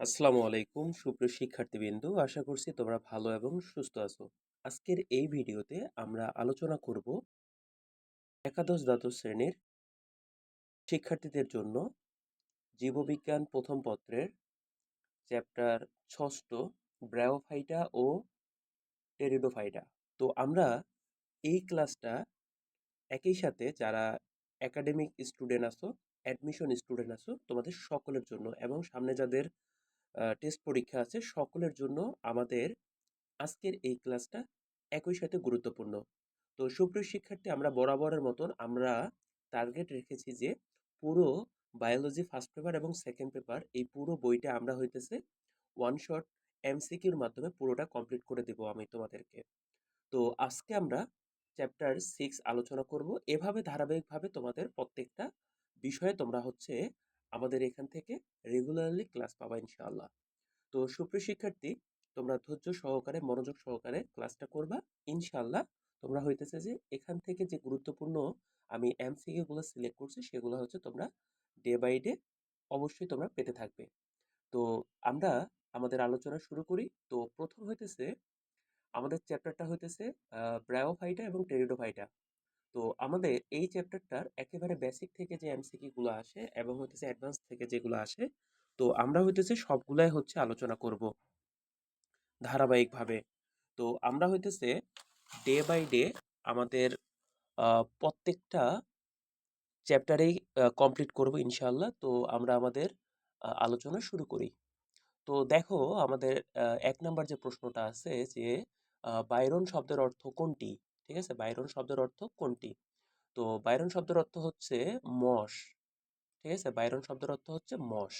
আসসালামু আলাইকুম, সুপ্রিয় শিক্ষার্থীবৃন্দু। আশা করছি তোমরা ভালো এবং সুস্থ আছো। আজকের এই ভিডিওতে আমরা আলোচনা করব একাদশ দ্বাদশ শ্রেণির শিক্ষার্থীদের জন্য জীববিজ্ঞান প্রথম পত্রের চ্যাপ্টার ষষ্ঠ ব্রায়োফাইটা ও টেরিডোফাইটা। তো আমরা এই ক্লাসটা একই সাথে যারা একাডেমিক স্টুডেন্ট আছো, অ্যাডমিশন স্টুডেন্ট আছো, তোমাদের সকলের জন্য এবং সামনে যাদের টেস্ট পরীক্ষা আছে, সকলের জন্য আমাদের আজকের এই ক্লাসটা একই সাথে গুরুত্বপূর্ণ। তো সুপ্রিয় শিক্ষার্থী, আমরা বরাবরের মতন আমরা টার্গেট রেখেছি যে পুরো বায়োলজি ফার্স্ট পেপার এবং সেকেন্ড পেপার এই পুরো বইটা আমরা হইতেছে ওয়ান শট এমসিকিউর মাধ্যমে পুরোটা কমপ্লিট করে দেব আমি তোমাদেরকে। তো আজকে আমরা চ্যাপ্টার সিক্স আলোচনা করব। এভাবে ধারাবাহিকভাবে তোমাদের প্রত্যেকটা বিষয়ে তোমরা হচ্ছে আমাদের এখান থেকে রেগুলারলি ক্লাস পাবা ইনশাআল্লাহ। তো সুপ্রিয় শিক্ষার্থী, তোমরা ধৈর্য সহকারে, মনোযোগ সহকারে ক্লাসটা করবা, ইনশাআল্লাহ তোমরা হইতেছে যে এখান থেকে যে গুরুত্বপূর্ণ আমি এমসিকিউ গুলো সিলেক্ট করছি, সেগুলো হচ্ছে তোমরা ডে বাই ডে অবশ্যই তোমরা পেতে থাকবে। তো আমরা আমাদের আলোচনা শুরু করি। তো প্রথম হইতেছে আমাদের চ্যাপ্টারটা হইতেছে ব্রায়োফাইটা এবং টেরিডোফাইটা তো আমাদের এই চ্যাপ্টারটার একেবারে বেসিক থেকে যে এমসিকিউ গুলো আসে এবং হইতেছে অ্যাডভান্স থেকে যেগুলো আসে, তো আমরা হইতেছে সবগুলাই হচ্ছে আলোচনা করব ধারাবাহিকভাবে। তো আমরা হইতেছে ডে বাই ডে আমাদের প্রত্যেকটা চ্যাপ্টারেই কমপ্লিট করব ইনশাআল্লাহ। তো আমরা আমাদের আলোচনা শুরু করি। তো দেখো আমাদের এক নাম্বার যে প্রশ্নটা আছে যে বাইরন শব্দের অর্থ কোনটি? ঠিক আছে? বাইরন শব্দের অর্থ কোনটি? তো বাইরন শব্দের অর্থ হচ্ছে মশ, ঠিক আছে? বাইরন শব্দের অর্থ হচ্ছে মশ।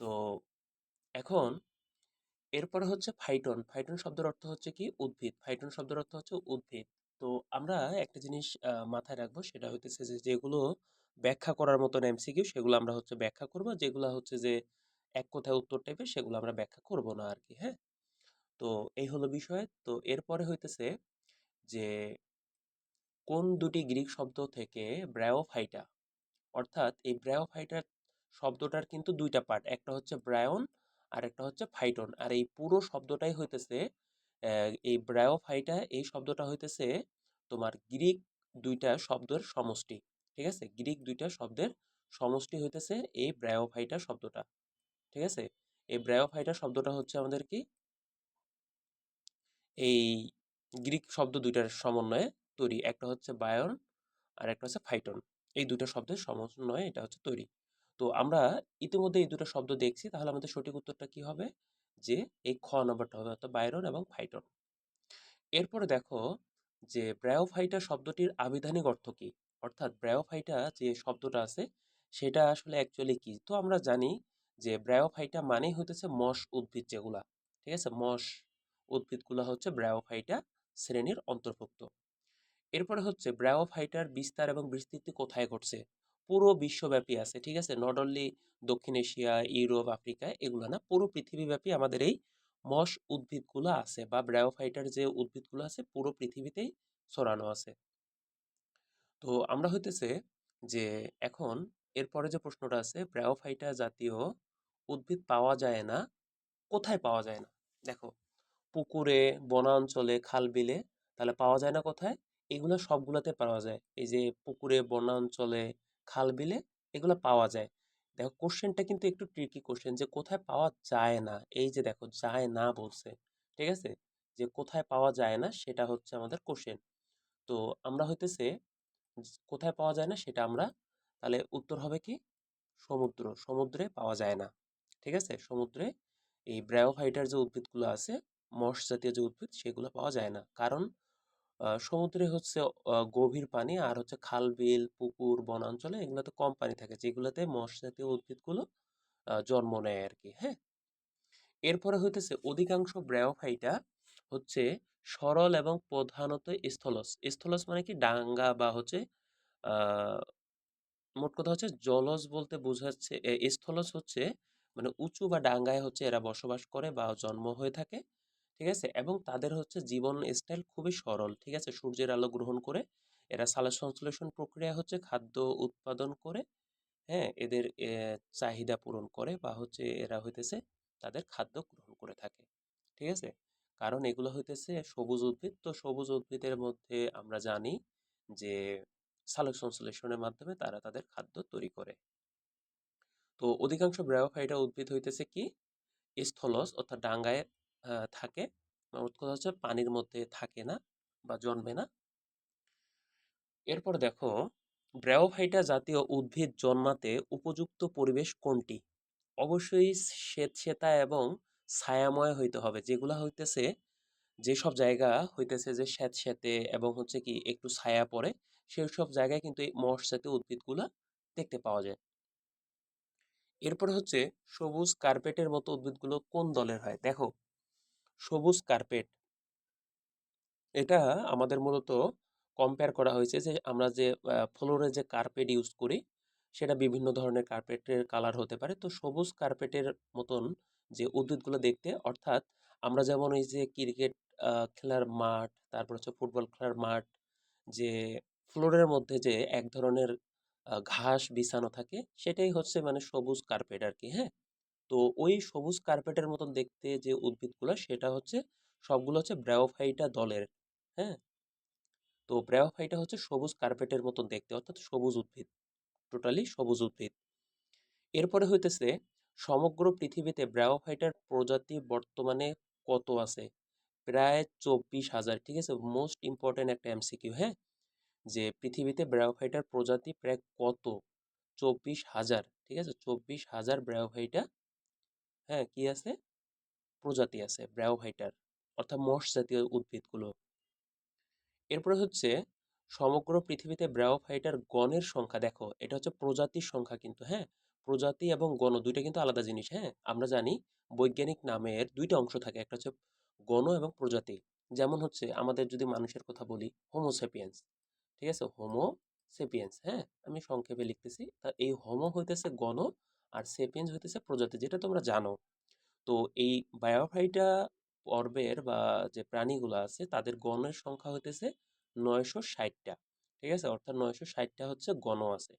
তো এখন এরপরে হচ্ছে ফাইটন। ফাইটন শব্দের অর্থ হচ্ছে কি? উদ্ভিদ। ফাইটন শব্দের অর্থ হচ্ছে উদ্ভিদ। তো আমরা একটা জিনিস মাথায় রাখব, সেটা হইতেছে যে যেগুলো ব্যাখ্যা করার মতন এমসিকিউ সেগুলো আমরা হচ্ছে ব্যাখ্যা করব। যেগুলো হচ্ছে যে এক কথায় উত্তর টাইপের, সেগুলো আমরা ব্যাখ্যা করব না আর কি হ্যাঁ? তো এই হলো বিষয়। তো এরপরে হইতেছে যে কোন দুটি গ্রিক শব্দ থেকে ব্রায়োফাইটা অর্থাৎ এই ব্রায়োফাইটার শব্দটার কিন্তু দুইটা পার্ট একটা হচ্ছে ব্রায়ন আর একটা হচ্ছে ফাইটন। আর এই পুরো শব্দটাই হইতেছে এই ব্রায়োফাইটা এই শব্দটা হইতেছে তোমার গ্রিক দুইটা শব্দের সমষ্টি, ঠিক আছে? গ্রিক দুইটা শব্দের সমষ্টি হইতেছে এই ব্রায়োফাইটা শব্দটা, ঠিক আছে? এই ব্রায়োফাইটা শব্দটা হচ্ছে আমাদের কি? এই গ্রিক শব্দ দুইটার সমন্বয়ে তৈরি। একটা হচ্ছে বায়ন আর একটা হচ্ছে ফাইটন। এই দুটো শব্দের সমন্বয়ে এটা হচ্ছে তৈরি। তো আমরা ইতিমধ্যে এই দুটো শব্দ দেখছি, তাহলে আমাদের সঠিক উত্তরটা কি হবে? যে এই খ নম্বরটা হবে অর্থাৎ বায়রন এবং ফাইটন। এরপরে দেখো যে ব্রায়োফাইটা শব্দটির আবিধানিক অর্থ কি? অর্থাৎ ব্রায়োফাইটা যে শব্দটা আছে, সেটা আসলে অ্যাকচুয়ালি কি? তো আমরা জানি যে ব্রায়োফাইটা মানেই হতেছে মশ উদ্ভিদ যেগুলা। ঠিক আছে? মশ উদ্ভিদগুলা হচ্ছে ব্রায়োফাইটা শ্রেণির অন্তর্ভুক্ত। এরপরে হচ্ছে ব্রায়োফাইটার বিস্তার এবং বিস্তৃতি কোথায় ঘটছে? পুরো বিশ্বব্যাপী আছে, ঠিক আছে? নট অনলি দক্ষিণ এশিয়া, ইউরোপ, আফ্রিকা, এগুলো না, পুরো পৃথিবীব্যাপী আমাদের এই মশ উদ্ভিদগুলো আছে বা ব্রায়োফাইটার যে উদ্ভিদগুলো আছে, পুরো পৃথিবীতেই ছড়ানো আছে। তো আমরা হইতেছে যে এখন এরপরে যে প্রশ্নটা আছে ব্রায়োফাইটা জাতীয় উদ্ভিদ পাওয়া যায় না, কোথায় পাওয়া যায় না? দেখো পুকুরে, বনাঞ্চলে খাল বিলে তাহলে পাওয়া যায় না কোথায়? এগুলো সবগুলোতে পাওয়া যায়। এই যে পুকুরে, বনাঞ্চলে, খাল বিলে এগুলো পাওয়া যায়। দেখো কোশ্চেনটা কিন্তু একটু ট্রিকি কোশ্চেন যে কোথায় পাওয়া যায় না? এই যে দেখো যায় না বলছে, ঠিক আছে? যে কোথায় পাওয়া যায় না সেটা হচ্ছে আমাদের কোশ্চেন তো আমরা হইতেছে কোথায় পাওয়া যায় না সেটা আমরা তাহলে উত্তর হবে কি? সমুদ্র। সমুদ্রে পাওয়া যায় না, ঠিক আছে? সমুদ্রে এই ব্রায়োফাইটার যে উদ্ভিদগুলো আছে মশ জাতীয় যে উদ্ভিদ সেগুলো পাওয়া যায় না। কারণ সমুদ্রে হচ্ছে গভীর পানি আর হচ্ছে খাল বিল পুকুর বনাঞ্চলে এগুলোতে কম পানি থাকে যেগুলোতে মশ জাতীয় উদ্ভিদগুলো জন্ম নেয় আর কি হ্যাঁ? এরপরে হইতেছে অধিকাংশ ব্রায়োফাইটা হচ্ছে সরল এবং প্রধানত স্থলজ। স্থলস মানে কি? ডাঙ্গা বা হচ্ছে মোট কথা হচ্ছে জলজ বলতে বোঝাচ্ছে এ, স্থলজ হচ্ছে মানে উঁচু বা ডাঙ্গায় হচ্ছে এরা বসবাস করে বা জন্ম হয়ে থাকে। ঠিক আছে? এবং তাদের হচ্ছে জীবন স্টাইল খুবই সরল, ঠিক আছে? সূর্যের আলো গ্রহণ করে এরা সালা সংশ্লেষণ প্রক্রিয়া হচ্ছে খাদ্য উৎপাদন করে হ্যাঁ? এদের চাহিদা পূরণ করে বা হচ্ছে এরা হইতেছে তাদের খাদ্য গ্রহণ করে থাকে, ঠিক আছে? কারণ এগুলো হইতেছে সবুজ উদ্ভিদ। তো সবুজ উদ্ভিদের মধ্যে আমরা জানি যে সালোক সংশ্লেষণের মাধ্যমে তারা তাদের খাদ্য তৈরি করে। তো অধিকাংশ ব্রায়োফাইটা উদ্ভিদ হইতেছে কি? স্থলজ অর্থাৎ ডাঙ্গায় থাকে। কথা হচ্ছে পানির মধ্যে থাকে না বা জন্মে না। এরপর দেখো, ব্রায়োফাইটা জাতীয় উদ্ভিদ জন্মাতে উপযুক্ত পরিবেশ কোনটি? অবশ্যই স্বেচ্ছেতা এবং ছায়াময় হইতে হবে। যেগুলা হইতেছে, যেসব জায়গা হইতেছে যে স্যাঁতস্যাঁতে এবং হচ্ছে কি একটু ছায়া পড়ে সেই সব জায়গায় কিন্তু এই মশ জাতীয় উদ্ভিদগুলা দেখতে পাওয়া যায়। এরপরে হচ্ছে সবুজ কার্পেটের মতো উদ্ভিদগুলো কোন দলের হয়? দেখো সবুজ কার্পেট। এটা আমাদের মূলত কম্পেয়ার করা হয়েছে যে আমরা যে ফ্লোরে যে কার্পেট ইউজ করি, সেটা বিভিন্ন ধরনের কার্পেটের কালার হতে পারে। তো সবুজ কার্পেটের মতন যে উদ্ভিদগুলো দেখতে, অর্থাৎ আমরা যেমন এই যে ক্রিকেট খেলার মাঠ, তারপর হচ্ছে ফুটবল খেলার মাঠ, যে ফ্লোরের মধ্যে যে এক ধরনের ঘাস বিছানো থাকে, সেটাই হচ্ছে মানে সবুজ কার্পেট আর কি হ্যাঁ? তো ওই সবুজ কার্পেটের মতন দেখতে যে উদ্ভিদগুলো, সেটা হচ্ছে সবগুলো হচ্ছে ব্রায়োফাইটা দলের হ্যাঁ? তো ব্রায়োফাইটা হচ্ছে সবুজ কার্পেটের মতন দেখতে, অর্থাৎ সবুজ উদ্ভিদ, টোটালি সবুজ উদ্ভিদ। এরপরে হইতেছে সমগ্র পৃথিবীতে ব্রায়োফাইটার প্রজাতি বর্তমানে কত আছে? প্রায় চব্বিশ হাজার, ঠিক আছে? মোস্ট ইম্পর্টেন্ট একটা এমসিকিউ হ্যাঁ? যে পৃথিবীতে ব্রায়োফাইটার প্রজাতি প্রায় কত? চব্বিশ হাজার, ঠিক আছে? চব্বিশ হাজার ব্রায়োফাইটা হ্যাঁ কি আছে? প্রজাতি আছে ব্রায়োফাইটার অর্থাৎ মশ জাতীয় উদ্ভিদগুলো। এরপরে হচ্ছে, সমগ্র পৃথিবীতে ব্রায়োফাইটার গণের সংখ্যা, দেখো, এটা হচ্ছে প্রজাতির সংখ্যা কিন্তু হ্যাঁ? প্রজাতি এবং গণ দুইটা কিন্তু আলাদা জিনিস হ্যাঁ? আমরা জানি বৈজ্ঞানিক নামের দুইটা অংশ থাকে, একটা হচ্ছে গণ এবং প্রজাতি। যেমন হচ্ছে, আমাদের যদি মানুষের কথা বলি হোমোসেপিয়েন্স ঠিক আছে? হোমো সেপিয়েন্স হ্যাঁ? আমি সংক্ষেপে লিখতেছি, তা এই হোমো হইতেছে গণ আর সেপিয়েন্স হইতেছে প্রজাতি, যেটা তোমরা জানো। তো এই বায়োফাইটা পর্বের বা যে প্রাণীগুলো আছে, তাদের গণের সংখ্যা হইতেছে নয়শো ষাটটা, ঠিক আছে? অর্থাৎ নয়শো ষাটটা হচ্ছে গণ আছে।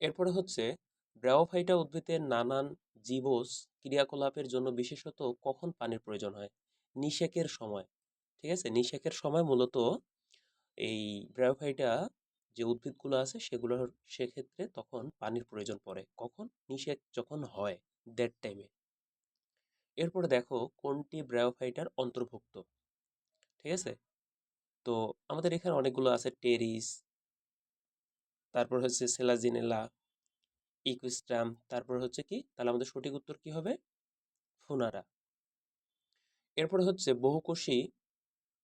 এরপরে হচ্ছে, ব্রায়োফাইটা উদ্ভিদের নানান জীবস ক্রিয়াকলাপের জন্য বিশেষত কখন পানির প্রয়োজন হয়? নিষেকের সময়, ঠিক আছে? নিষেকের সময় মূলত এই ব্রায়োফাইটা যে উদ্ভিদগুলো আছে সেগুলোর সেক্ষেত্রে তখন পানির প্রয়োজন পড়ে। কখন? নিষেক যখন হয় দ্যাট টাইমে এরপরে দেখো কোনটি ব্রায়োফাইটার অন্তর্ভুক্ত, ঠিক আছে? তো আমাদের এখানে অনেকগুলো আছে টেরিস তারপর হচ্ছে সেলাজিনেলা ইকুইস্ট্রাম তারপর হচ্ছে কি? তাহলে আমাদের সঠিক উত্তর কি হবে? ফুনারা এরপরে হচ্ছে বহুকোষী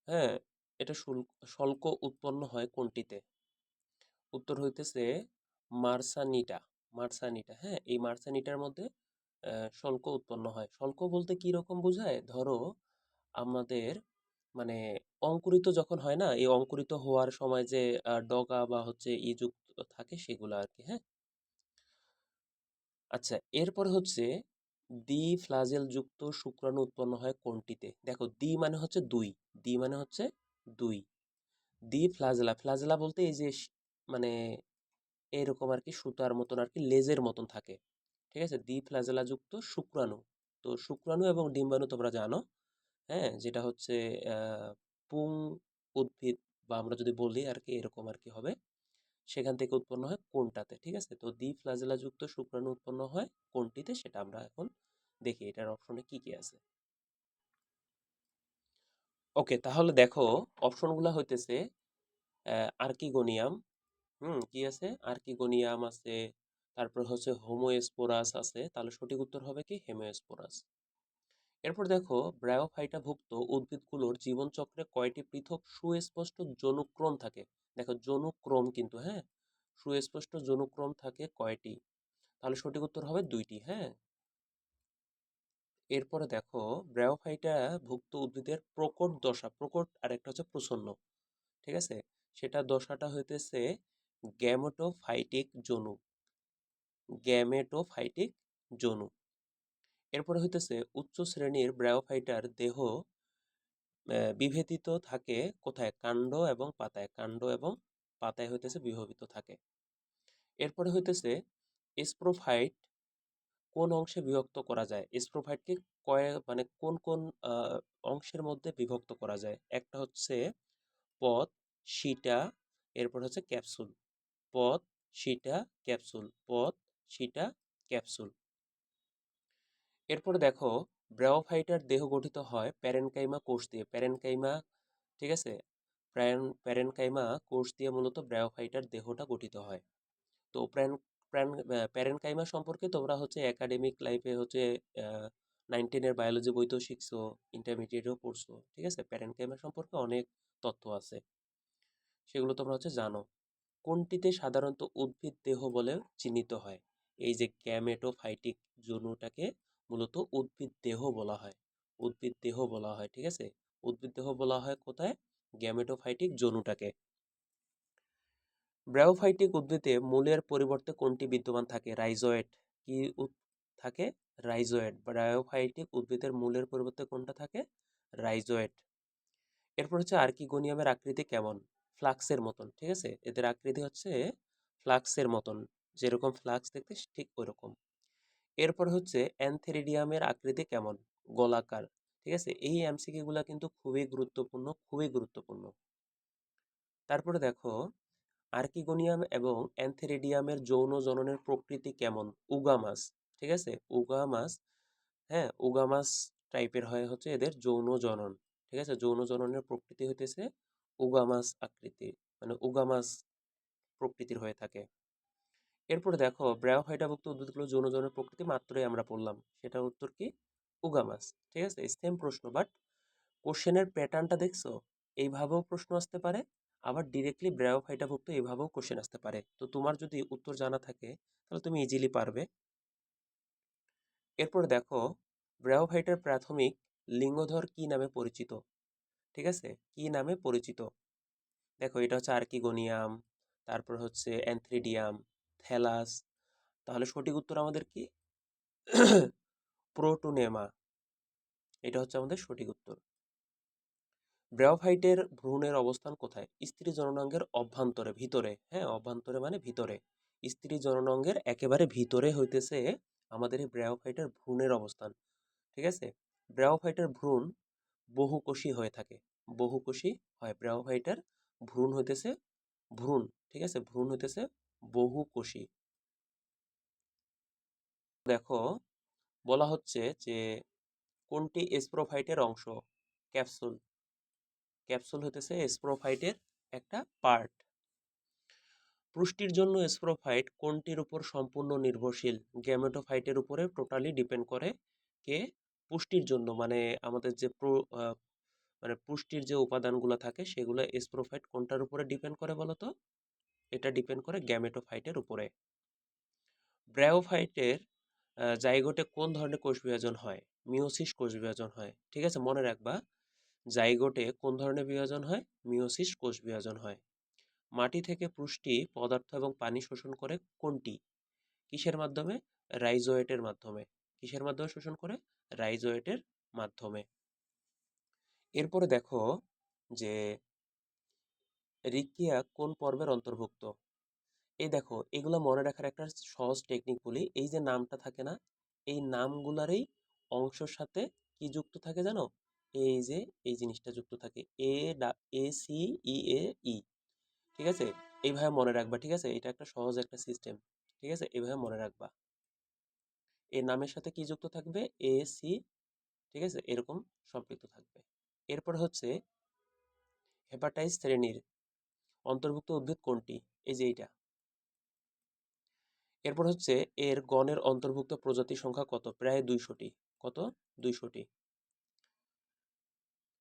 হ্যাঁ এটা শুল্ক, শল্ক উৎপন্ন হয় কোনটিতে? উত্তর হইতেছে মার্সানিটা মার্সানিটা হ্যাঁ? এই মার্সানিটার মধ্যে শল্ক উৎপন্ন হয়। শল্ক বলতে কি রকম বোঝায়? ধরো, আমাদের মানে অঙ্কুরিত যখন হয় না, এই অঙ্কুরিত হওয়ার সময় যে ডগা বা হচ্ছে ই যুক্ত থাকে সেগুলো আর কি হ্যাঁ? আচ্ছা এরপর হচ্ছে দ্বি ফ্লাজেল যুক্ত শুক্রাণু উৎপন্ন হয় কোনটিতে? দেখো দ্বি মানে হচ্ছে দুই দ্বি মানে হচ্ছে দুই। দ্বি ফ্লাজেলা ফ্লাজেলা বলতে এই যে মানে এরকম আর কি সুতার মতন আর কি লেজের মতন থাকে। ঠিক আছে? দ্বি ফ্লাজেলা যুক্ত শুক্রাণু। তো শুক্রাণু এবং ডিম্বাণু তোমরা জানো হ্যাঁ? যেটা হচ্ছে পুং উদ্ভিদ বা আমরা যদি বলি আর কি এরকম আর কি হবে। সেখান থেকে উৎপন্ন হয় কোনটাতে? ঠিক আছে? তো দ্বি ফ্লাজেলা যুক্ত শুক্রাণু উৎপন্ন হয় কোনটিতে? সেটা আমরা এখন দেখি। এটার অপশনে কি কি আছে? ওকে, তাহলে দেখো, অপশনগুলো হইতেছে আর্কিগোনিয়াম হুম, কি আছে? আর্কিগোনিয়াম আছে, তারপর হচ্ছে হোমোস্পোরাস আছে, তাহলে সঠিক উত্তর হবে কি? হেমোস্পোরাস। এরপর দেখো ব্রায়োফাইটাভুক্ত উদ্ভিদগুলোর জীবনচক্রে কয়টি পৃথক সুস্পষ্ট জনুক্রম থাকে? দেখো জনুক্রম কিন্তু হ্যাঁ? সুস্পষ্ট জনুক্রম থাকে কয়টি? তাহলে সঠিক উত্তর হবে দুইটি হ্যাঁ? এরপরে দেখো ব্রায়োফাইটা ভুক্ত উদ্ভিদের প্রকট দশা, প্রকট আর একটা হচ্ছে প্রসন্ন ঠিক আছে? সেটা দশাটা হইতেছে গ্যামেটোফাইটিক জনু গ্যামেটোফাইটিক জনু এরপরে হইতেছে উচ্চ শ্রেণির ব্রায়োফাইটার দেহ বিভেদিত থাকে কোথায়? কাণ্ড এবং পাতায়। কাণ্ড এবং পাতায় হইতেছে বিভাবিত থাকে। এরপরে হইতেছে স্প্রোফাইট কোন অংশে বিভক্ত করা যায়? স্প্রোফাইটকে কয় মানে কোন কোন অংশের মধ্যে বিভক্ত করা যায়? একটা হচ্ছে পথ, সিটা, এরপর হচ্ছে ক্যাপসুল। পথ সিটা ক্যাপসুল পথ সিটা ক্যাপসুল। এরপরে দেখো ব্রাওফাইটার দেহ গঠিত হয় প্যারেনকাইমা কোষ দিয়ে। প্যারেনকাইমা, ঠিক আছে? প্যারেন প্যারেনকাইমা কোষ দিয়ে মূলত ব্রায়োফাইটার দেহটা গঠিত হয়। তো প্যান প্যান প্যারেনকাইমা সম্পর্কে তোমরা হচ্ছে একাডেমিক লাইফে হচ্ছে নাইন টেনের বায়োলজি বইতেও শিখছো ইন্টারমিডিয়েটেও পড়ছো, ঠিক আছে? প্যারেনকাইমা সম্পর্কে অনেক তথ্য আছে। সেগুলো তোমরা হচ্ছে জানো। কোনটিতে সাধারণত উদ্ভিদ দেহ বলে চিহ্নিত হয়? এই যে গ্যামেটোফাইটিক জনুটাকে মূলত উদ্ভিদ দেহ বলা হয়। উদ্ভিদ দেহ বলা হয়, ঠিক আছে? উদ্ভিদ দেহ বলা হয় কোথায়? গ্যামেটোফাইটিক জনুটাকে ব্রায়োফাইটিক উদ্ভিদে মূলের পরিবর্তে কোনটি বিদ্যমান থাকে? রাইজোয়েট। কি থাকে? রাইজোয়েট। ব্রায়োফাইটিক উদ্ভিদের মূলের পরিবর্তে কোনটা থাকে? রাইজোয়েট। এরপর হচ্ছে আর্কিগোনিয়ামের আকৃতি কেমন? ফ্লাক্সের মতন, ঠিক আছে? এদের আকৃতি হচ্ছে ফ্লাক্সের মতন। যেরকম ফ্লাক্স দেখতে ঠিক ওইরকম। এরপর হচ্ছে অ্যানথেরিডিয়ামের আকৃতি কেমন? গোলাকার, ঠিক আছে? এই এমসিকিউ গুলা কিন্তু খুবই গুরুত্বপূর্ণ খুবই গুরুত্বপূর্ণ। তারপরে দেখো, আর্কিগোনিয়াম এবং অ্যানথেরিডিয়ামের যৌন জননের প্রকৃতি কেমন? উগামাস, ঠিক আছে? উগামাস হ্যাঁ? উগামাস টাইপের হয় হচ্ছে এদের যৌন জনন, ঠিক আছে? যৌন জননের প্রকৃতি হইতেছে উগামাস আকৃতি মানে উগামাস প্রকৃতির হয়ে থাকে। এরপরে দেখো ব্রায়োফাইটাভুক্ত উদ্ভিদগুলো যৌন জননের প্রকৃতি মাত্রই আমরা পড়লাম। সেটার উত্তর কি? উগামাস। ঠিক আছে? সেম প্রশ্ন বাট কোশ্চেনের প্যাটার্নটা দেখছ? এইভাবেও প্রশ্ন আসতে পারে, আবার ডিরেক্টলি ব্রায়োফাইটাভুক্ত এইভাবেও কোশ্চেন আসতে পারে। তো তোমার যদি উত্তর জানা থাকে, তাহলে তুমি ইজিলি পারবে। এরপরে দেখো ব্রায়োফাইটার প্রাথমিক লিঙ্গধর কি নামে পরিচিত? ঠিক আছে? কি নামে পরিচিত? দেখো এটা হচ্ছে আর্কিগোনিয়াম, তারপর হচ্ছে অ্যান্থ্রিডিয়াম, থ্যালাস। তাহলে সঠিক উত্তর আমাদের কি? প্রোটোনেমা। এটা হচ্ছে আমাদের সঠিক উত্তর। ব্রায়োফাইটের ভ্রূণের অবস্থান কোথায়? স্ত্রী জননাঙ্গের অভ্যন্তরে, ভিতরে। হ্যাঁ অভ্যন্তরে মানে ভিতরে। স্ত্রী জননাঙ্গের একেবারে ভিতরে হইতেছে আমাদের এই ব্রায়োফাইটের ভ্রূণের অবস্থান। ঠিক আছে? ব্রায়োফাইটের ভ্রূণ বহুকোষী হয়ে থাকে। বহুকোষী হয় ব্রায়োফাইটার ভ্রূণ হইতেছে ভ্রূণ, ঠিক আছে? ভ্রূণ হইতেছে বহুকোষী। দেখো, বলা হচ্ছে যে কোনটি স্প্রোফাইটের অংশ? ক্যাপসুল। ক্যাপসুল হইতেছে স্প্রোফাইটের একটা পার্ট। পুষ্টির জন্য স্প্রোফাইট কোনটির উপর সম্পূর্ণ নির্ভরশীল? গ্যামেটোফাইটের উপরে টোটালি ডিপেন্ড করে কে? পুষ্টির জন্য। মানে আমাদের যে প্রো মানে পুষ্টির যে উপাদানগুলো থাকে, সেগুলো স্প্রোফাইট কোনটার উপরে ডিপেন্ড করে বলতো? এটা ডিপেন্ড করে গ্যামেটোফাইটের উপরে। ব্রায়োফাইটের জাইগোটে কোন ধরনের কোষ বিভাজন হয়? মিওসিস কোষ বিভাজন হয়। ঠিক আছে, মনে রাখবা, জাইগোটে কোন ধরনের বিভাজন হয়? মিওসিস কোষ বিভাজন হয়। মাটি থেকে পুষ্টি, পদার্থ এবং পানি শোষণ করে কোনটি? কিসের মাধ্যমে? রাইজোয়েটের মাধ্যমে। কিসের মাধ্যমে শোষণ করে? রাইজোয়েটের মাধ্যমে। এরপরে দেখো যে রিকিয়া কোন পর্বের অন্তর্ভুক্ত? এই দেখো, এগুলো মনে রাখার একটা সহজ টেকনিক বলি। এই যে নামটা থাকে না, এই নামগুলারই অংশের সাথে কি যুক্ত থাকে জানো? এই যে, এই জিনিসটা যুক্ত থাকে। A A, C, E, A, E. ঠিক আছে? এইভাবে মনে রাখবা, ঠিক আছে? এটা একটা সহজ একটা সিস্টেম ঠিক আছে? এইভাবে মনে রাখবা। এই নামের সাথে কি যুক্ত থাকবে? এ, সি, ঠিক আছে? এরকম সম্পৃক্ত থাকবে। এরপর হচ্ছে হেপাটাইস শ্রেণির অন্তর্ভুক্ত উদ্ভিদ কোনটি? এই যে এইটা। এরপর হচ্ছে এর গণের অন্তর্ভুক্ত প্রজাতি সংখ্যা কত? প্রায় দুইশোটি। কত? দুইশোটি।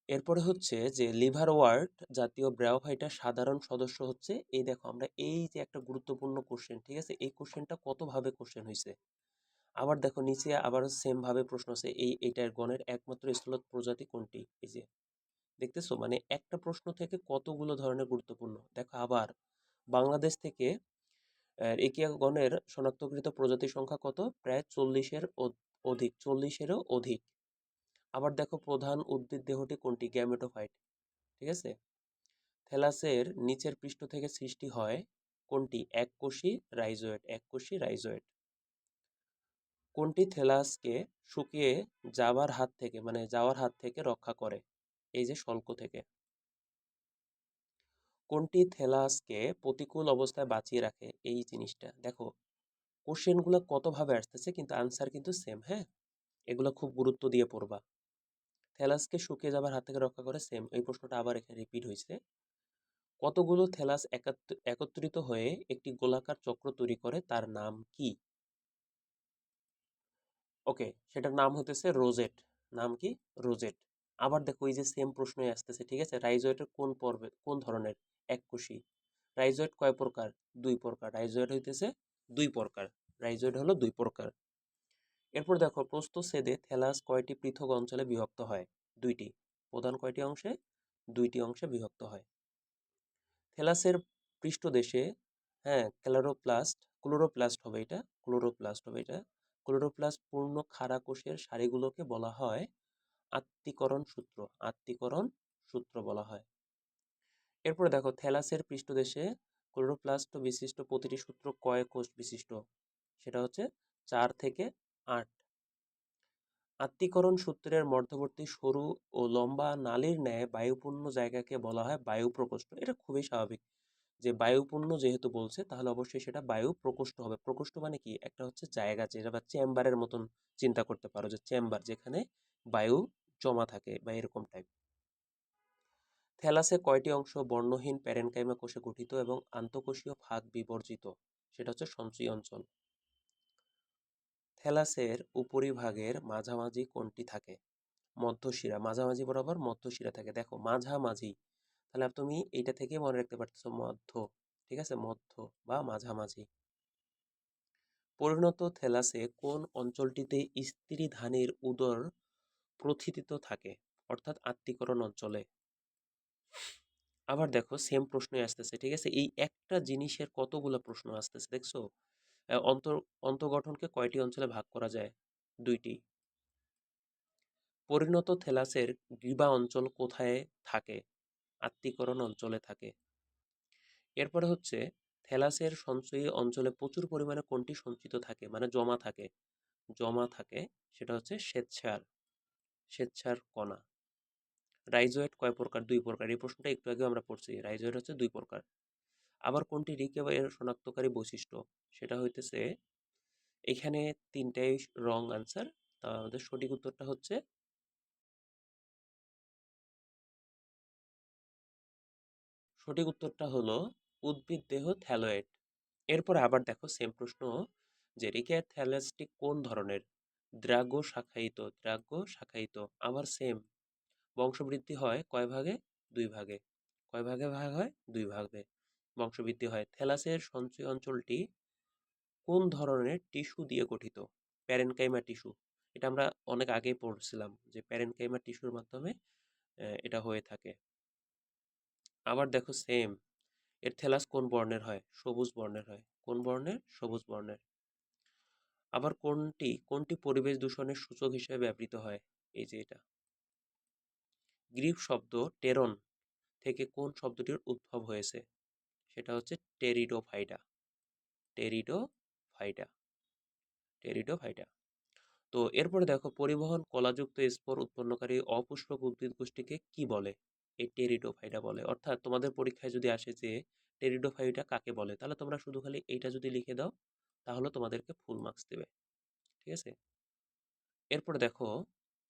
এরপরে হচ্ছে যে লিভার ওয়ার্ড জাতীয় ব্রায়োফাইটার সাধারণ সদস্য হচ্ছে, এই দেখো আমরা এই যে একটা গুরুত্বপূর্ণ কোশ্চেন ঠিক আছে? এই কোশ্চেনটা কতভাবে কোশ্চেন হয়েছে আবার দেখো নিচে আবার সেম ভাবে প্রশ্ন আছে, এই, এইটার গণের একমাত্র স্থলত প্রজাতি কোনটি? এই যে, দেখতেছো? মানে একটা প্রশ্ন থেকে কতগুলো ধরনের গুরুত্বপূর্ণ? দেখো আবার, বাংলাদেশ থেকে একিয়া গণের শনাক্তকৃত প্রজাতির সংখ্যা কত? প্রায় চল্লিশের অধিক, চল্লিশেরও অধিক। আবার দেখো প্রধান উদ্ভিদ দেহটি কোনটি? গ্যামেটোফাইট, ঠিক আছে? থ্যালাসের নিচের পৃষ্ঠ থেকে সৃষ্টি হয় কোনটি? এককোষী রাইজোয়েট এককোষী রাইজোয়েট। কোনটি থেলাসকে শুকিয়ে যাবার হাত থেকে মানে যাওয়ার হাত থেকে রক্ষা করে? এই যে শল্ক থেকে। কোনটি থেলাসকে প্রতিকূল অবস্থায় বাঁচিয়ে রাখে? এই জিনিসটা। দেখো কোশ্চেনগুলো কতভাবে আসতেছে কিন্তু আনসার কিন্তু সেম হ্যাঁ? এগুলো খুব গুরুত্ব দিয়ে পড়বা। থেলাসকে শুকিয়ে যাবার হাত থেকে রক্ষা করে সেম এই প্রশ্নটা আবার এখানে রিপিট হয়েছে। কতগুলো থেলাস একাত্র- একত্রিত হয়ে একটি গোলাকার চক্র তৈরি করে? তার নাম কি? ওকে, সেটার নাম হতেছে রোজেট। নাম কি? রোজেট। আবার দেখো এই যে সেম প্রশ্নই আসতেছে, ঠিক আছে? রাইজয়েটের কোন পর্বে, কোন ধরনের? এককোষী। রাইজয়েট কয় প্রকার? দুই প্রকার। রাইজয়েট হইতেছে দুই প্রকার। রাইজয়েট হলো দুই প্রকার। এরপর দেখো প্রস্থচ্ছেদে থ্যালাস কয়টি পৃথক অঞ্চলে বিভক্ত হয়? দুইটি। প্রধান কয়টি অংশে? দুইটি অংশে বিভক্ত হয়। থ্যালাসের পৃষ্ঠদেশে হ্যাঁ ক্লোরোপ্লাস্ট ক্লোরোপ্লাস্ট হবে এটা, ক্লোরোপ্লাস্ট হবে এটা। ক্লোরোপ্লাস্ট পূর্ণ খাড়া কোষের সারিগুলোকে বলা হয় আত্তীকরণ সূত্র। আত্তীকরণ সূত্র বলা হয়। এরপরে দেখো, থ্যালাসের পৃষ্ঠদেশে ক্লোরোপ্লাস্ট বিশিষ্ট প্রতিটি সূত্র কয় কোষ বিশিষ্ট? সেটা হচ্ছে চার থেকে আট। আত্তীকরণ সূত্রের মধ্যবর্তী সরু ও লম্বা নালীর ন্যায় বায়ুপূর্ণ জায়গাকে বলা হয় বায়ু প্রকোষ্ঠ এটা খুবই স্বাভাবিক। যে বায়ুপূর্ণ যেহেতু বলছে, তাহলে অবশ্যই সেটা বায়ু প্রকোষ্ঠ হবে। প্রকোষ্ঠ মানে কি? একটা হচ্ছে জায়গা যেটা বা চেম্বারের মতন চিন্তা করতে পারো যে চেম্বার যেখানে বায়ু জমা থাকে বা এরকম টাইপ থ্যালাসে কয়টি অংশ বর্ণহীন প্যারেনকাইমা কোষে গঠিত এবং আন্তঃকোষীয় ফাঁক বিবর্জিত? সেটা হচ্ছে সঞ্চয়ী অঞ্চল। থ্যালাসের উপরিভাগের মাঝামাঝি কোনটি থাকে। মধ্যশিরা, মাঝামাঝি বরাবর মধ্যশিরা থাকে। দেখো, মাঝামাঝি তাহলে তুমি এইটা থেকে মনে রাখতে পারতেছো মধ্য ঠিক আছে? মধ্য বা মাঝামাঝি। পরিণত থেলাসে কোন অঞ্চলটিতে স্ত্রী ধানের উদর প্রথিত থাকে? অর্থাৎ আত্তীকরণ অঞ্চলে। আবার দেখো সেম প্রশ্নই আসতেছে ঠিক আছে? এই একটা জিনিসের কতগুলো প্রশ্ন আসতেছে দেখছ? আহ, অন্তর অন্তর্গঠনকে কয়টি অঞ্চলে ভাগ করা যায়? দুইটি। পরিণত থেলাসের গ্রীবা অঞ্চল কোথায় থাকে? আত্তীকরণ অঞ্চলে থাকে। এরপরে হচ্ছে থ্যালাসের সঞ্চয়ী অঞ্চলে প্রচুর পরিমাণে কোনটি সঞ্চিত থাকে? মানে জমা থাকে। জমা থাকে সেটা হচ্ছে স্বেচ্ছার স্বেচ্ছার কণা। রাইজোয়েট কয় প্রকার? দুই প্রকার। এই প্রশ্নটা একটু আগে আমরা পড়ছি। রাইজোয়েট হচ্ছে দুই প্রকার। আবার কোনটি রিকে বা এর শনাক্তকারী বৈশিষ্ট্য? সেটা হইতেছে এখানে তিনটাই রং আনসার তা আমাদের সঠিক উত্তরটা হচ্ছে সঠিক উত্তরটা হলো উদ্ভিদ দেহ থ্যালয়েড। এরপর আবার দেখো সেম প্রশ্ন, যে রিকে থ্যালাসটি কোন ধরনের? দ্রাগ্য শাখায়িত দ্রাগ্য শাখায়িত আবার সেম বংশবৃদ্ধি হয় কয় ভাগে? দুই ভাগে। কয় ভাগে ভাগ হয়? দুই ভাগে। বংশবৃদ্ধি হয় থ্যালাসের সঞ্চয় অঞ্চলটি কোন ধরনের টিস্যু দিয়ে গঠিত? Parenchyma tissue. এটা আমরা অনেক আগেই পড়ছিলাম যে প্যারেনকাইমা টিস্যুর মাধ্যমে এটা হয়ে থাকে। আবার দেখো সেম এর থ্যালাস কোন বর্ণের হয়? সবুজ বর্ণের হয়। কোন বর্ণের? সবুজ বর্ণের। আবার কোনটি কোনটি পরিবেশ দূষণের সূচক হিসেবে ব্যবহৃত হয়? এই যে এটা। গ্রিক শব্দ টেরন থেকে কোন শব্দটির উদ্ভব হয়েছে? সেটা হচ্ছে টেরিডোফাইটা টেরিডোফাইটা টেরিডোফাইটা তো এরপরে দেখো, পরিবহন, কলাযুক্ত স্পোর উৎপন্নকারী অপুষ্পক উদ্ভিদ গোষ্ঠীকে কি বলে? এই টেরিডোফাইটা বলে। অর্থাৎ তোমাদের পরীক্ষায় যদি আসে যে টেরিডোফাইটা কাকে বলে, তাহলে তোমরা শুধু খালি এইটা যদি লিখে দাও, তাহলে তোমাদেরকে ফুল মার্কস দেবে। ঠিক আছে? এরপর দেখো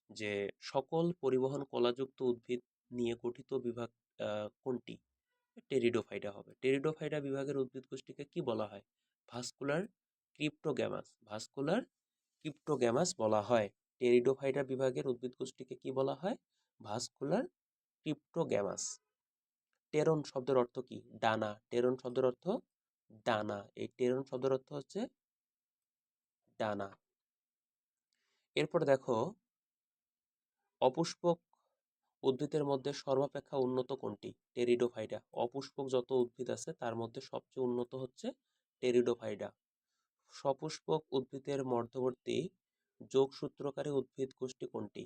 যে সকল পরিবহন কলাযুক্ত উদ্ভিদ নিয়ে গঠিত বিভাগ কোনটি? টেরিডোফাইটা হবে। টেরিডোফাইটা বিভাগের উদ্ভিদ গোষ্ঠীকে কি বলা হয়? ভাস্কুলার ক্রিপ্টোগ্যামাস ভাস্কুলার ক্রিপ্টোগ্যামাস বলা হয়। টেরিডোফাইটা বিভাগের উদ্ভিদ গোষ্ঠীকে কি বলা হয়? ভাস্কুলার ক্রিপ্টোগ্যামাস টেরন শব্দের অর্থ কি? ডানা। টেরন শব্দের অর্থ ডানা। এই টেরন শব্দের অর্থ হচ্ছে ডানা। এরপর দেখো, অপুষ্পক উদ্ভিদের মধ্যে সর্বাপেক্ষা উন্নত কোনটি? টেরিডোফাইডা অপুষ্পক যত উদ্ভিদ আছে, তার মধ্যে সবচেয়ে উন্নত হচ্ছে টেরিডোফাইডা সপুষ্পক উদ্ভিদের মধ্যবর্তী যোগসূত্রকারী উদ্ভিদ গোষ্ঠী কোনটি?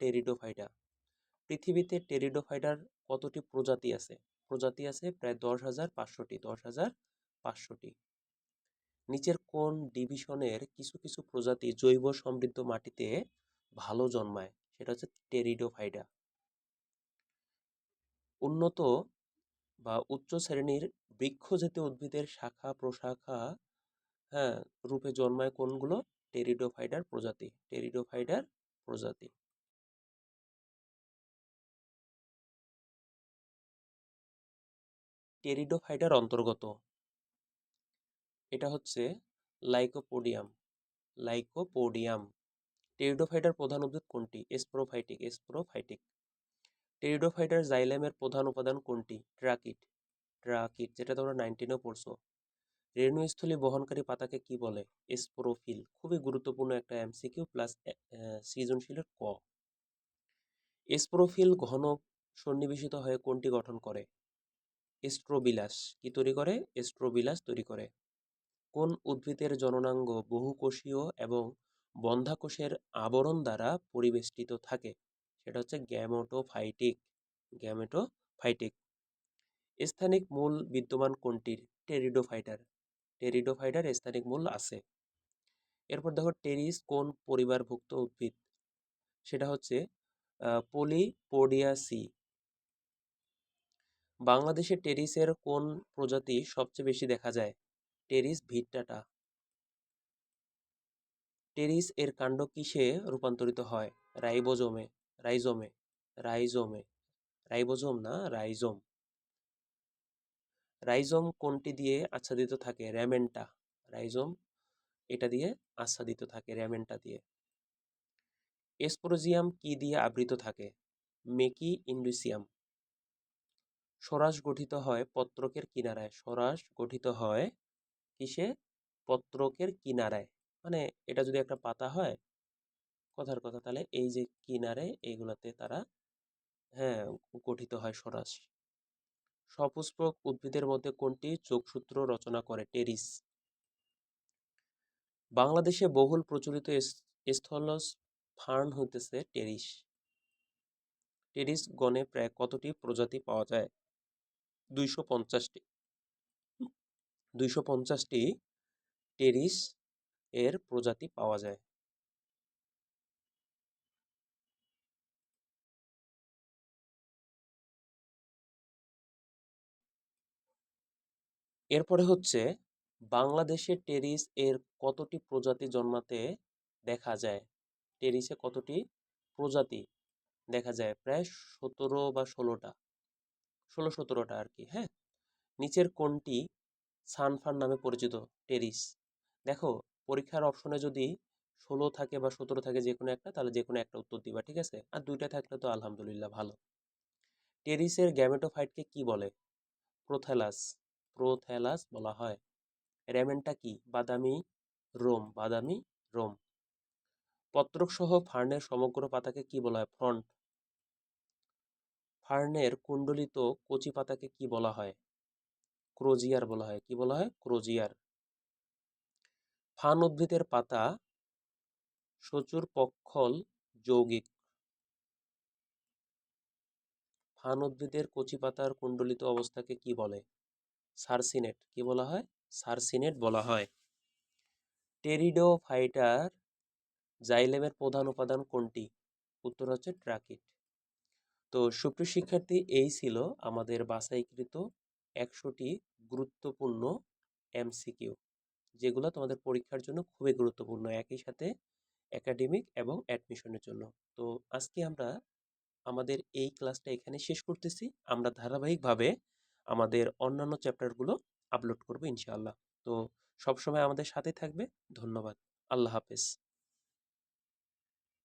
টেরিডোফাইডা পৃথিবীতে টেরিডোফাইডার কতটি প্রজাতি আছে? প্রজাতি আছে প্রায় দশ হাজার পাঁচশোটি, দশ হাজার পাঁচশোটি। নিচের কোন ডিভিশনের কিছু কিছু প্রজাতি জৈব সমৃদ্ধ মাটিতে ভালো জন্মায়? সেটা হচ্ছে টেরিডোফাইডা উন্নত বা উচ্চ শ্রেণির বৃক্ষজাতীয় উদ্ভিদের শাখা, প্রশাখা হ্যাঁ রূপে জন্মায় কোনগুলো? টেরিডোফাইডার প্রজাতি। টেরিডোফাইডার প্রজাতি। টেরিডোফাইটার অন্তর্গত। এটা হচ্ছে লাইকোপোডিয়াম লাইকোপোডিয়াম টেরিডোফাইটার প্রধান উদ্ভিদ কোনটি? এসপ্রোফাইটিক এসপ্রোফাইটিক টেরিডোফাইটার জাইলামের প্রধান উপাদান কোনটি? ট্রাকিট ট্রাকিট যেটা তোমরা নাইনটিনেও পড়ছো। রেণুস্থলী বহনকারী পাতাকে কি বলে? এসপ্রোফিল খুবই গুরুত্বপূর্ণ একটা এমসিকিউ প্লাস সৃজনশীলের ক। এসপ্রোফিল ঘন সন্নিবেশিত হয়ে কোনটি গঠন করে? এস্ট্রোবিলাস কি তৈরি করে? এস্ট্রোবিলাস তৈরি করে। কোন উদ্ভিদের জননাঙ্গ বহুকোষীয় এবং বন্ধাকোষের আবরণ দ্বারা পরিবেষ্টিত থাকে? সেটা হচ্ছে গ্যামেটোফাইটিক গ্যামেটোফাইটিক। স্থানিক মূল বিদ্যমান কোনটির? টেরিডোফাইটার। টেরিডোফাইটার স্থানিক মূল আছে। এরপর দেখো টেরিস কোন পরিবারভুক্ত উদ্ভিদ? সেটা হচ্ছে পলিপোডিয়াসি। বাংলাদেশে টেরিসের কোন প্রজাতি সবচেয়ে বেশি দেখা যায়? টেরিস ভিট্টাটা। টেরিস এর কাণ্ড কিসে রূপান্তরিত হয়? রাইবোজোমে। রাইজোমে। রাইজোমে। রাইবোজোম না, রাইজোম। রাইজোম কোনটি দিয়ে আচ্ছাদিত থাকে? র্যামেন্টা। রাইজোম এটা দিয়ে আচ্ছাদিত থাকে, র্যামেন্টা দিয়ে। এসপোরোজিয়াম কি দিয়ে আবৃত থাকে? মেকি ইন্ডুসিয়াম। স্বরাজ গঠিত হয় পত্রকের কিনারায়। স্বরাজ গঠিত হয় কিসে? পত্রকের কিনারায়। মানে এটা যদি একটা পাতা হয়, কথার কথা, তাহলে এই যে কিনারে এইগুলাতে তারা হ্যাঁ গঠিত হয় স্বরাজ। সপুষ্পক উদ্ভিদের মধ্যে কোনটি যোগসূত্র রচনা করে? টেরিস। বাংলাদেশে বহুল প্রচলিত স্থলজ ফার্ন হইতেছে টেরিস। টেরিস গণে প্রায় কতটি প্রজাতি পাওয়া যায়? দুইশো পঞ্চাশটি। দুইশো পঞ্চাশটি টেরিস এর প্রজাতি পাওয়া যায়। এরপরে হচ্ছে বাংলাদেশে টেরিস এর কতটি প্রজাতি জন্মাতে দেখা যায়? টেরিসে কতটি প্রজাতি দেখা যায়? প্রায় সতেরো বা ষোলোটা। ষোলো সতেরোটা আর কি হ্যাঁ? নিচের কোনটি সানফার নামে পরিচিত, টেরিস। দেখো, পরীক্ষার অপশনে যদি ষোলো থাকে বা সতেরো থাকে যে কোনো একটা, তাহলে যে কোনো একটা উত্তর দিবা, ঠিক আছে? আর দুইটা থাকলে তো আলহামদুলিল্লাহ ভালো। টেরিসের গ্যামেটোফাইটকে কি বলে? প্রোথ্যালাস প্রোথ্যালাস বলা হয়। র্যামেনটা কি? বাদামি রোম বাদামি রোম। পত্রক সহ ফার্নের সমগ্র পাতাকে কি বলা হয়? ফ্রন্ট। ফার্নের কুণ্ডলিত কচি পাতাকে কি বলা হয়? ক্রোজিয়ার বলা হয়। কি বলা হয়? ক্রোজিয়ার। ফান উদ্ভিদের পাতা প্রচুর পক্ষল যৌগিক। ফান উদ্ভিদের কচি পাতার কুণ্ডলিত অবস্থাকে কি বলে? সারসিনেট। কি বলা হয়? সারসিনেট বলা হয়। টেরিডোফাইটার জাইলেমের প্রধান উপাদান কোনটি? উত্তর হচ্ছে ট্রাকিট। তো সুপ্রিয় শিক্ষার্থী এই ছিল আমাদের বাছাইকৃত একশোটি গুরুত্বপূর্ণ এমসিকিউ, যেগুলো তোমাদের পরীক্ষার জন্য খুবই গুরুত্বপূর্ণ, একই সাথে একাডেমিক এবং অ্যাডমিশনের জন্য। তো আজকে আমরা আমাদের এই ক্লাসটা এখানে শেষ করতেছি। আমরা ধারাবাহিকভাবে আমাদের অন্যান্য চ্যাপ্টারগুলো আপলোড করব ইনশাআল্লাহ। তো সবসময় আমাদের সাথে থাকবে। ধন্যবাদ। আল্লাহ হাফেজ।